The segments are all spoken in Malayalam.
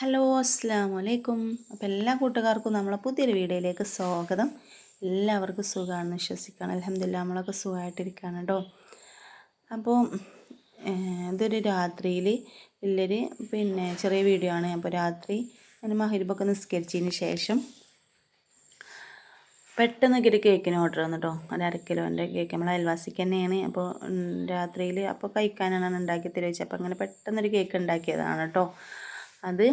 ഹലോ അസ്സാം വലൈക്കും അപ്പോൾ എല്ലാ കൂട്ടുകാർക്കും നമ്മളെ പുതിയൊരു വീഡിയോയിലേക്ക് സ്വാഗതം. എല്ലാവർക്കും സുഖമാണെന്ന് വിശ്വസിക്കുകയാണ്. അലഹമില്ല നമ്മളൊക്കെ സുഖമായിട്ടിരിക്കുകയാണ് കേട്ടോ. അപ്പോൾ ഇതൊരു രാത്രിയിൽ വലിയൊരു പിന്നെ ചെറിയ വീഡിയോ ആണ്. അപ്പോൾ രാത്രി ഞാൻ മഹരിബൊക്കെ നിസ്കരിച്ചതിന് ശേഷം പെട്ടെന്ന് ഒരു കേക്കിന് ഓർഡർ വന്നു കേട്ടോ. ഒരു അര കിലോന്റെ കേക്ക് നമ്മൾ അയൽവാസിക്ക് തന്നെയാണ്. അപ്പോൾ രാത്രിയിൽ അപ്പോൾ കഴിക്കാനാണ് ഉണ്ടാക്കി തരുവച്ച് അപ്പോൾ അങ്ങനെ പെട്ടെന്നൊരു കേക്ക് ഉണ്ടാക്കിയതാണ് കേട്ടോ. അത്.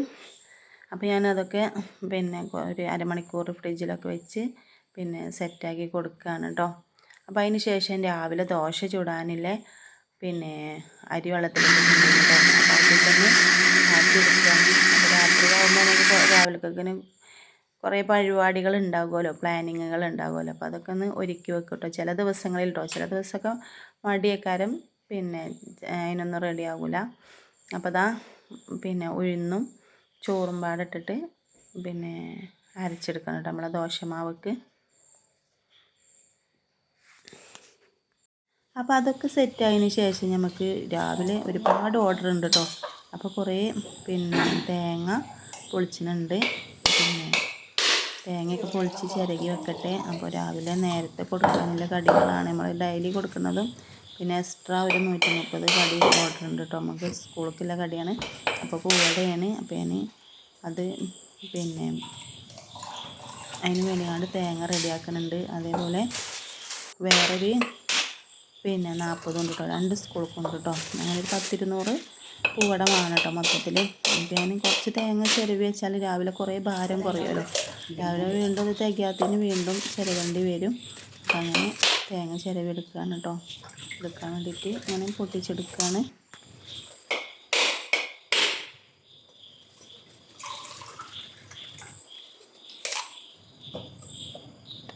അപ്പോൾ ഞാനതൊക്കെ പിന്നെ ഒരു അരമണിക്കൂർ ഫ്രിഡ്ജിലൊക്കെ വെച്ച് പിന്നെ സെറ്റാക്കി കൊടുക്കുകയാണ് കേട്ടോ അപ്പോൾ അതിന് ശേഷം രാവിലെ ദോശ ചൂടാനില്ലേ പിന്നെ അരി വെള്ളത്തിൽ രാത്രി ആകുമ്പോൾ നമുക്ക് രാവിലേക്കൊക്കെ കുറേ പരിപാടികൾ ഉണ്ടാകുമല്ലോ പ്ലാനിങ്ങുകൾ ഉണ്ടാകുമല്ലോ അപ്പോൾ അതൊക്കെ ഒന്ന് ഒരുക്കി വെക്കും കേട്ടോ ചില ദിവസങ്ങളിൽ കേട്ടോ ചില ദിവസമൊക്കെ മടിയക്കാരം പിന്നെ അതിനൊന്നും റെഡി ആകില്ല അപ്പോൾ അതാ പിന്നെ ഉഴുന്നും ചോറും പാടിട്ടിട്ട് പിന്നെ അരച്ചെടുക്കണം കേട്ടോ നമ്മളെ ദോശമാവക്ക്. അപ്പോൾ അതൊക്കെ സെറ്റായതിന് ശേഷം നമുക്ക് രാവിലെ ഒരുപാട് ഓർഡർ ഉണ്ട് കേട്ടോ. അപ്പോൾ കുറേ പിന്നെ തേങ്ങ പൊളിച്ചിട്ടുണ്ട്. പിന്നെ തേങ്ങയൊക്കെ പൊളിച്ച് ചിരകി വെക്കട്ടെ. അപ്പോൾ രാവിലെ നേരത്തെ കൊടുക്കാനുള്ള കടികളാണ് നമ്മൾ ഡെയിലി കൊടുക്കുന്നതും. പിന്നെ എക്സ്ട്രാ ഒരു നൂറ്റി മുപ്പത് കടി ഓർഡർ ഉണ്ട് കേട്ടോ നമുക്ക് സ്കൂളിലേക്കുള്ള കടിയാണ്. അപ്പോൾ കൂടെയാണ് അപ്പോൾ ഞാൻ അത് പിന്നെ അതിന് വേണ്ടിയാണ്ട് തേങ്ങ റെഡിയാക്കുന്നുണ്ട്. അതേപോലെ വേറൊരു പിന്നെ നാൽപ്പതുണ്ട് കേട്ടോ രണ്ട് സ്കൂൾക്കുണ്ട് കേട്ടോ അങ്ങനെ ഒരു പത്തിരുന്നൂറ് പൂവട വേണം കേട്ടോ മൊത്തത്തിൽ ഞാൻ കുറച്ച് തേങ്ങ ചിരവി വെച്ചാൽ രാവിലെ കുറേ ഭാരം കുറയുമല്ലോ. രാവിലെ വീണ്ടും അത് തികയാത്തതിന് വീണ്ടും ചിരവേണ്ടി വരും. അങ്ങനെ തേങ്ങ ചിരവെടുക്കുകയാണ് കേട്ടോ. എടുക്കാൻ വേണ്ടിയിട്ട് ഇങ്ങനെ പൊട്ടിച്ചെടുക്കുകയാണ്.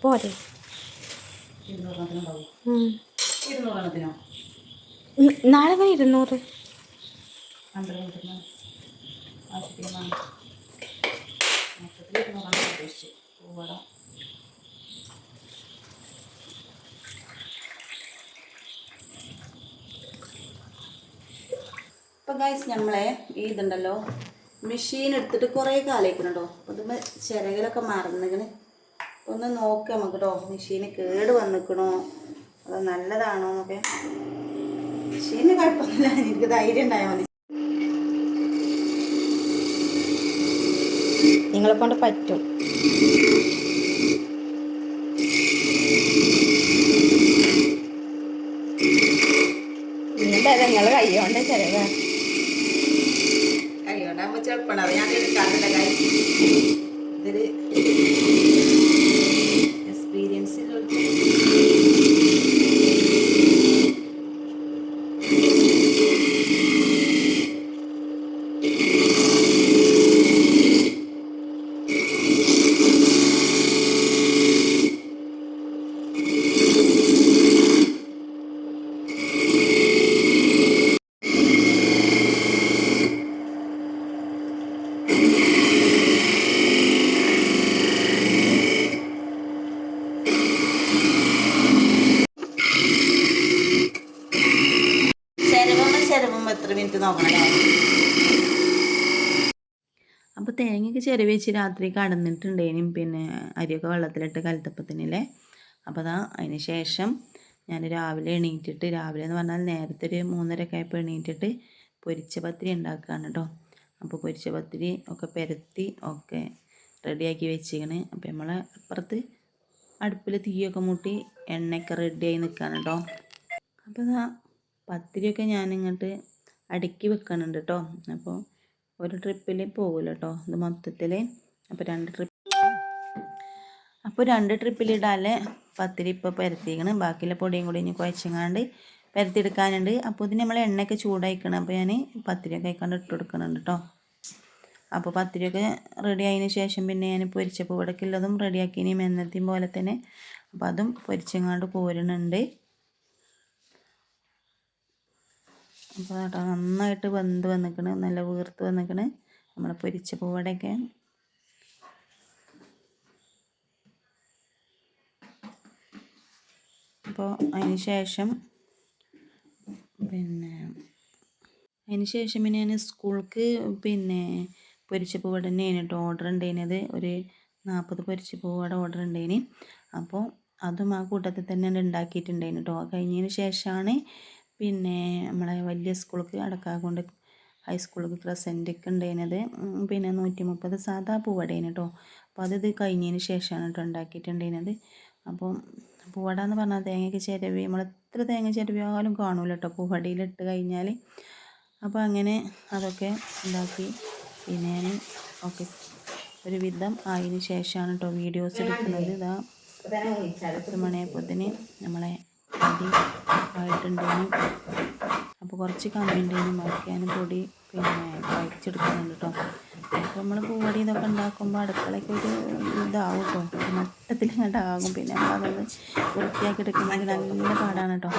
പോരെ. നാളെ വരെ ഇരുന്നൂറ്? പൂവട. ഇപ്പം ഗൈസ് നമ്മളെ ഈ ഇതുണ്ടല്ലോ മെഷീൻ എടുത്തിട്ട് കുറേ കാലേക്കുന്നുണ്ടോ അതുമ്പോൾ ചിരകിലൊക്കെ മറന്നിങ്ങനെ ഒന്ന് നോക്കാം നമുക്ക് കേട്ടോ മെഷീന് കേട് വന്നിക്കണോ അത് നല്ലതാണോ എന്നൊക്കെ. മെഷീന് കുഴപ്പമൊന്നുമില്ല എനിക്ക് ധൈര്യം ഉണ്ടായാൽ മതി. നിങ്ങളെ കൊണ്ട് പറ്റും. അത് ഞാൻ എടുക്കാറില്ല കാര്യം ഇതൊരു എക്സ്പീരിയൻസ് എത്ര മിനിറ്റ് നോക്കണം അപ്പോൾ തേങ്ങയൊക്കെ ചെറിയ വെച്ച് രാത്രി കടന്നിട്ടുണ്ടേനും. പിന്നെ അരിയൊക്കെ വെള്ളത്തിലിട്ട് കലത്തപ്പത്തിനല്ലേ? അപ്പോൾ അതാ അതിന് ശേഷം ഞാൻ രാവിലെ എണീറ്റിട്ട് രാവിലെ എന്ന് പറഞ്ഞാൽ നേരത്തെ ഒരു മൂന്നരയൊക്കെ ആയപ്പോൾ എണീറ്റിട്ട് പൊരിച്ച പത്തിരി ഉണ്ടാക്കുകയാണ് കേട്ടോ അപ്പോൾ പൊരിച്ച പത്തിരി ഒക്കെ പെരത്തി ഒക്കെ റെഡിയാക്കി വെച്ചിരിക്കണ്. അപ്പോൾ നമ്മളെ അപ്പുറത്ത് അടുപ്പിൽ തീയൊക്കെ മുട്ടി എണ്ണയൊക്കെ റെഡിയായി നിൽക്കുകയാണ് കേട്ടോ അപ്പോൾ പത്തിരിയൊക്കെ ഞാനിങ്ങോട്ട് അടുക്കി വെക്കുന്നുണ്ട് കേട്ടോ അപ്പോൾ ഒരു ട്രിപ്പിൽ പോകില്ല കേട്ടോ ഇത് മൊത്തത്തിൽ അപ്പോൾ രണ്ട് ട്രിപ്പ് അപ്പോൾ രണ്ട് ട്രിപ്പിലിടാൽ പത്തിരി ഇപ്പോൾ പരത്തിക്കണം. ബാക്കിയുള്ള പൊടിയും കൂടി ഇനി കുഴച്ചങ്ങാണ്ട് പരത്തിയെടുക്കാനുണ്ട്. അപ്പോൾ ഇതിന് നമ്മൾ എണ്ണയൊക്കെ ചൂടായിക്കണം. അപ്പോൾ ഞാൻ പത്തിരിയൊക്കെ ആയിക്കൊണ്ട് ഇട്ട് കൊടുക്കുന്നുണ്ട് കേട്ടോ അപ്പോൾ പത്തിരിയൊക്കെ റെഡി ആയതിന് ശേഷം പിന്നെ ഞാൻ പൊരിച്ചപ്പോൾ ഇവിടേക്കുള്ളതും റെഡിയാക്കിനി എന്നത്തെയും പോലെ തന്നെ. അപ്പോൾ അതും പൊരിച്ചങ്ങാണ്ട് പോരുന്നുണ്ട് അപ്പോൾ കേട്ടോ നന്നായിട്ട് വെന്ത് വന്നിക്കണ് നല്ല വീർത്ത് വന്നിക്കണ്. നമ്മൾ പൊരിച്ച പൂവടയൊക്കെ. അപ്പോൾ അതിന് ശേഷം പിന്നെ അതിന് ശേഷം പിന്നെ ഞാൻ സ്കൂൾക്ക് പിന്നെ പൊരിച്ച പൂവട തന്നെയാണ് കേട്ടോ ഓർഡർ ഉണ്ടായിരുന്നത് ഒരു നാൽപ്പത് പൊരിച്ച പൂവട ഓർഡർ ഉണ്ടായിന് അപ്പോൾ അതും ആ കൂട്ടത്തിൽ തന്നെ ഉണ്ടാക്കിയിട്ടുണ്ടായിരുന്നു കേട്ടോ. കഴിഞ്ഞതിന് ശേഷമാണ് പിന്നെ നമ്മളെ വലിയ സ്കൂൾക്ക് അടക്കാകൊണ്ട് ഹൈസ്കൂളിലേക്ക് പ്രസന്റൊക്കെ ഉണ്ടായിരുന്നത്. പിന്നെ നൂറ്റി മുപ്പത് സാധാ പൂവടയാണ് കേട്ടോ അപ്പോൾ അത് ഇത് കഴിഞ്ഞതിന് ശേഷമാണ് കേട്ടോ ഉണ്ടാക്കിയിട്ടുണ്ടായിരുന്നത്. അപ്പം പൂവട എന്ന് പറഞ്ഞാൽ തേങ്ങയ്ക്ക് ചിരവി നമ്മൾ എത്ര തേങ്ങ ചിരവിയാലും കാണൂല കേട്ടോ പൂവടയിലിട്ട് കഴിഞ്ഞാൽ അപ്പോൾ അങ്ങനെ അതൊക്കെ ഉണ്ടാക്കി. പിന്നെ ഞാൻ ഓക്കെ ഒരു വിധം ആയതിനു ശേഷമാണ് കേട്ടോ വീഡിയോസ് എടുക്കുന്നത്. ഇതാ പത്ത് തന്നെ നമ്മളെ പൊടി ആയിട്ടുണ്ടെങ്കിൽ അപ്പോൾ കുറച്ച് കമ്മി ഉണ്ടായിരുന്നു വയ്ക്കാനും പൊടി പിന്നെ വഹിച്ചെടുക്കുന്നുണ്ട് കേട്ടോ അപ്പോൾ നമ്മൾ പൂവടി ഇതൊക്കെ ഉണ്ടാക്കുമ്പോൾ അടുക്കളയ്ക്ക് ഒരു ഇതാവും കേട്ടോ മട്ടത്തിൽ ഇങ്ങോട്ടാകും പിന്നെ നമ്മളതൊന്ന് വൃത്തിയാക്കി എടുക്കണമെങ്കിൽ നല്ല പാടാണ് കേട്ടോ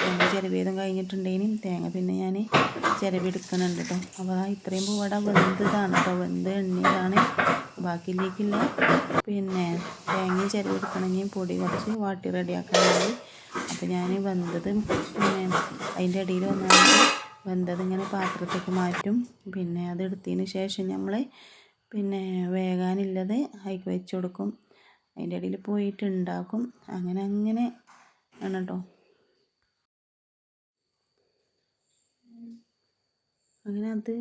തേങ്ങ ചിരവിയതും കഴിഞ്ഞിട്ടുണ്ടെങ്കിൽ തേങ്ങ പിന്നെ ഞാൻ ചിരവി എടുക്കുന്നുണ്ട് കേട്ടോ അപ്പോൾ ആ ഇത്രയും പൂവട വെന്തതാണ് കേട്ടോ വെന്ത് എണ്ണയിലാണ്. ബാക്കിയിലേക്കില്ല. പിന്നെ തേങ്ങയും ചിരവി എടുക്കണമെങ്കിൽ പൊടി കുറച്ച് വാട്ടി റെഡിയാക്കാൻ മതി അപ്പോൾ ഞാൻ വെന്തത് പിന്നെ അതിന്റെ ഇടയിൽ ഒന്നാമത് വെന്തത് ഇങ്ങനെ പാത്രത്തേക്ക് മാറ്റും. പിന്നെ അത് എടുത്തതിന് ശേഷം നമ്മൾ പിന്നെ വേകാനുള്ളത് അതിക്ക് വെച്ച് കൊടുക്കും. അതിന്റെ ഇടയിൽ പോയിട്ട് ഉണ്ടാക്കും അങ്ങനെ അങ്ങനെ ആണ് കേട്ടോ അങ്ങനെ അത്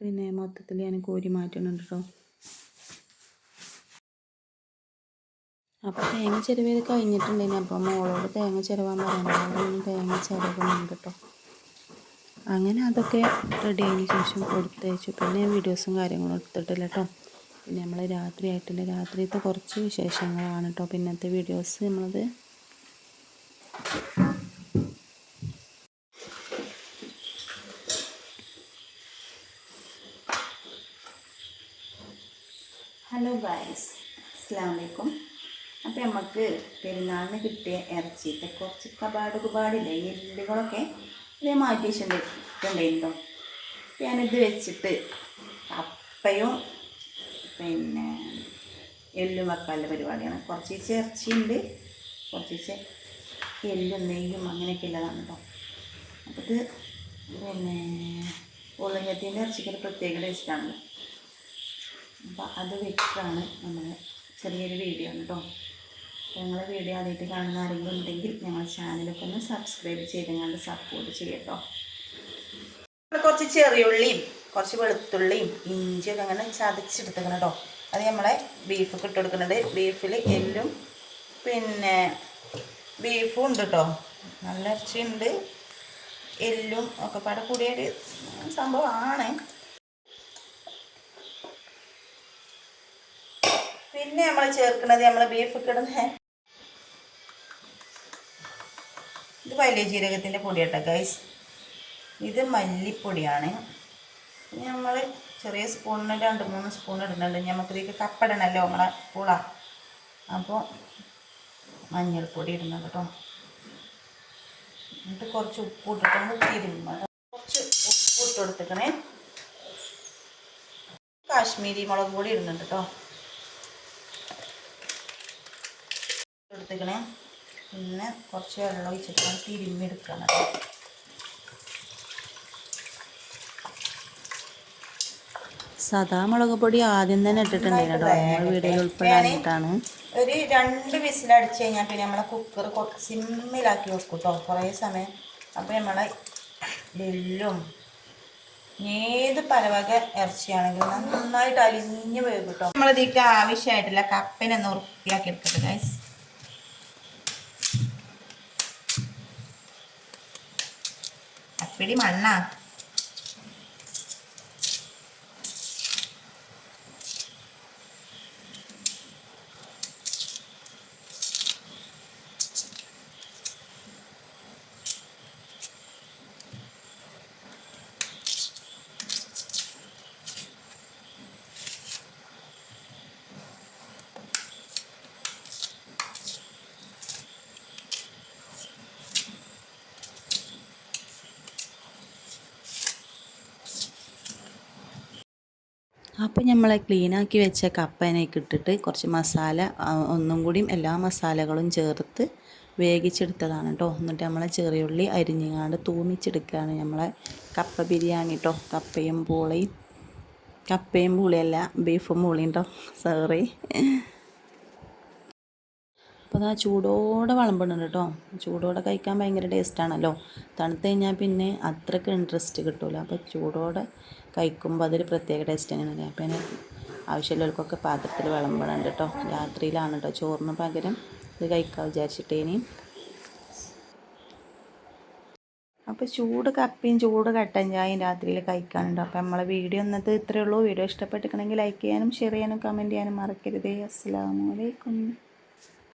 പിന്നെ മൊത്തത്തിൽ ഞാൻ കോരി മാറ്റുന്നുണ്ട് കേട്ടോ അപ്പോൾ തേങ്ങ ചിരവിയത് കഴിഞ്ഞിട്ടുണ്ടെങ്കിൽ അപ്പോൾ മോളോട് തേങ്ങ ചിരവാൻ പറയുന്നത് തേങ്ങ ചിരവുന്നുണ്ട് കേട്ടോ. അങ്ങനെ അതൊക്കെ റെഡി ആയതിനു ശേഷം കൊടുത്തയച്ചു പിന്നെ വീഡിയോസും കാര്യങ്ങളും എടുത്തിട്ടില്ല കേട്ടോ. പിന്നെ നമ്മൾ രാത്രി ആയിട്ടില്ല. രാത്രിയത്തെ കുറച്ച് വിശേഷങ്ങളാണ് കേട്ടോ. പിന്നത്തെ വീഡിയോസ് നമ്മളത് ഹലോ ഗായ്സ് അസ്സാം വലൈക്കും അപ്പോൾ നമുക്ക് പെരുന്നാളിന് കിട്ടിയ ഇറച്ചിയിട്ട് കുറച്ച് കപാട് കുബാടില്ലേ എല്ലുകളൊക്കെ ഇത് മാറ്റി വെച്ചിട്ടുണ്ടായിരുന്നു ഞാനിത് വെച്ചിട്ട് കപ്പയും പിന്നെ എല്ലും വെക്കാനുള്ള പരിപാടിയാണ്. കുറച്ച് ഇറച്ചിയുണ്ട് കുറച്ച് എല്ലും നെയ്യും അങ്ങനെയൊക്കെ ഉള്ളതാണ് കേട്ടോ അപ്പോൾ ഇത് പിന്നെ ഉള്ളങ്ങത്തിന്റെ ഇറച്ചിക്ക് ഒരു പ്രത്യേക ടേസ്റ്റാണല്ലോ അപ്പോൾ അത് വെച്ചിട്ടാണ് നമ്മൾ ചെറിയൊരു വീഡിയോ ആണ് കേട്ടോ ഞങ്ങളെ വീഡിയോ ആദ്യമായിട്ട് കാണുന്ന ആരെങ്കിലും ഉണ്ടെങ്കിൽ ഞങ്ങളുടെ ചാനലൊക്കെ ഒന്ന് സബ്സ്ക്രൈബ് ചെയ്ത് ഞങ്ങളുടെ സപ്പോർട്ട് ചെയ്യട്ടോ. കുറച്ച് ചെറിയുള്ളിയും കുറച്ച് വെളുത്തുള്ളിയും ഇഞ്ചിയൊക്കെ അങ്ങനെ ചതച്ചെടുത്തേക്കണം കേട്ടോ അത് നമ്മളെ ബീഫ് ഇട്ട് കൊടുക്കുന്നുണ്ട് ബീഫിൽ എല്ലും പിന്നെ ബീഫും ഉണ്ട് കേട്ടോ നല്ല ഇറച്ചിയുണ്ട്. എല്ലും ഒക്കെ പാടെ കൂടിയൊരു സംഭവമാണ്. പിന്നെ നമ്മൾ ചേർക്കുന്നത് നമ്മൾ ബീഫ് കിടന്ന ഇത് വലിയ ജീരകത്തിന്റെ പൊടിയാട്ടോ ഗൈസ് ഇത് മല്ലിപ്പൊടിയാണ്. നമ്മൾ ചെറിയ സ്പൂണിന് രണ്ട് മൂന്ന് സ്പൂൺ ഇടുന്നുണ്ട്. നമുക്കിതിലേക്ക് കപ്പടണല്ലോ നമ്മളെ പുള. അപ്പോൾ മഞ്ഞൾപ്പൊടി ഇടുന്നത് കേട്ടോ. എന്നിട്ട് കുറച്ച് ഉപ്പ് ഇട്ടിട്ടൊന്ന് തിരുമ്മ. കുറച്ച് ഉപ്പ് ഇട്ട് കൊടുത്തേക്കണേ. കാശ്മീരി മുളക് പൊടി ഇടുന്നുണ്ട് കേട്ടോ. എടുത്തേക്കണേ പിന്നെ കുറച്ച് വെള്ളം ഒഴിച്ചിട്ട് തിരുമ്മി എടുക്കണം കേട്ടോ. സദാ മുളക് പൊടി ആദ്യം തന്നെ ഇട്ടിട്ടുണ്ടായിരുന്നു കേട്ടോ. വീഡിയോയിൽ ഒരു രണ്ട് വിസിലടിച്ച് കഴിഞ്ഞാൽ പിന്നെ നമ്മളെ കുക്കർ കുറച്ച് സിമ്മിലാക്കി വെക്കും കേട്ടോ കുറേ സമയം. അപ്പോൾ നമ്മളെ എല്ലും ഏത് പലവക ഇറച്ചിയാണെങ്കിലും നന്നായിട്ട് അലിഞ്ഞ് പോയി കേട്ടോ നമ്മളിതിക്ക് ആവശ്യമായിട്ടില്ല കപ്പിനൊന്ന് വൃത്തിയാക്കി എടുക്കട്ടെ ഗൈസ് അപ്പിടി മണ്ണാ അപ്പോൾ നമ്മൾ ക്ലീനാക്കി വെച്ച കപ്പനേക്ക് ഇട്ടിട്ട് കുറച്ച് മസാല ഒന്നും കൂടിയും എല്ലാ മസാലകളും ചേർത്ത് വേവിച്ചെടുത്തതാണ് കേട്ടോ എന്നിട്ട് നമ്മളെ ചെറിയുള്ളി അരിഞ്ഞുങ്ങാണ്ട് തൂമിച്ചെടുക്കുകയാണ് നമ്മളെ കപ്പ ബിരിയാണി കേട്ടോ കപ്പയും പൂളയും കപ്പയും പൂളിയല്ല ബീഫും പൂളിയും കേട്ടോ സോറി അപ്പോൾ അതാ ചൂടോടെ വിളമ്പണം കേട്ടോ ചൂടോടെ കഴിക്കാൻ ഭയങ്കര ടേസ്റ്റാണല്ലോ തണുത്ത് കഴിഞ്ഞാൽ പിന്നെ അത്രയ്ക്ക് ഇൻട്രസ്റ്റ് കിട്ടില്ല അപ്പോൾ ചൂടോടെ കഴിക്കുമ്പോൾ അതൊരു പ്രത്യേക ടേസ്റ്റ് തന്നെയാണ് അപ്പം അതിന് ആവശ്യമുള്ളവർക്കൊക്കെ പാത്രത്തിൽ വിളമ്പണുണ്ട് കേട്ടോ രാത്രിയിലാണ് കേട്ടോ ചോറിന് പകരം ഇത് കഴിക്കാൻ വിചാരിച്ചിട്ടേനി അപ്പോൾ ചൂട് കപ്പിയും ചൂട് കട്ടൻ ചായയും രാത്രിയിൽ കഴിക്കാനുണ്ട്. അപ്പോൾ നമ്മളെ വീഡിയോ ഇന്നത്തെ ഇത്രയേ ഉള്ളൂ. വീഡിയോ ഇഷ്ടപ്പെട്ടിട്ടുണ്ടെങ്കിൽ ലൈക്ക് ചെയ്യാനും ഷെയർ ചെയ്യാനും കമന്റ് ചെയ്യാനും മറക്കരുതേ. അസ്സാം വലൈക്കും